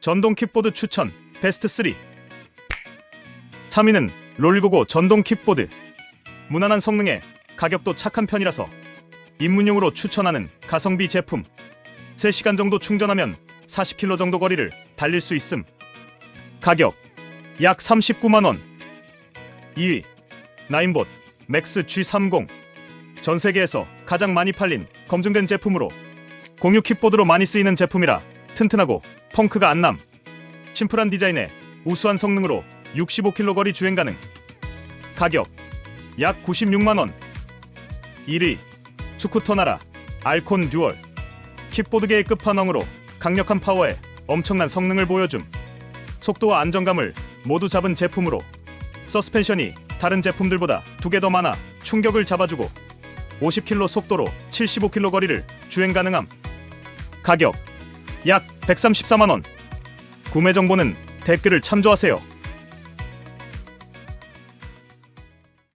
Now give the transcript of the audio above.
전동 킥보드 추천 베스트 3 3위는 롤고고 전동 킥보드. 무난한 성능에 가격도 착한 편이라서 입문용으로 추천하는 가성비 제품. 3시간 정도 충전하면 40km 정도 거리를 달릴 수 있음. 가격 약 39만원. 2위 나인봇 맥스 G30 전 세계에서 가장 많이 팔린 검증된 제품으로 공유 킥보드로 많이 쓰이는 제품이라 튼튼하고 펑크가 안 남. 심플한 디자인에 우수한 성능으로 65km 거리 주행 가능. 가격 약 96만 원. 1위 스쿠터 나라 알콘 듀얼 킥보드계의 끝판왕으로 강력한 파워에 엄청난 성능을 보여줌. 속도와 안정감을 모두 잡은 제품으로 서스펜션이 다른 제품들보다 두 개 더 많아 충격을 잡아주고 50km 속도로 75km 거리를 주행 가능함. 가격 약 134만 원. 구매 정보는 댓글을 참조하세요.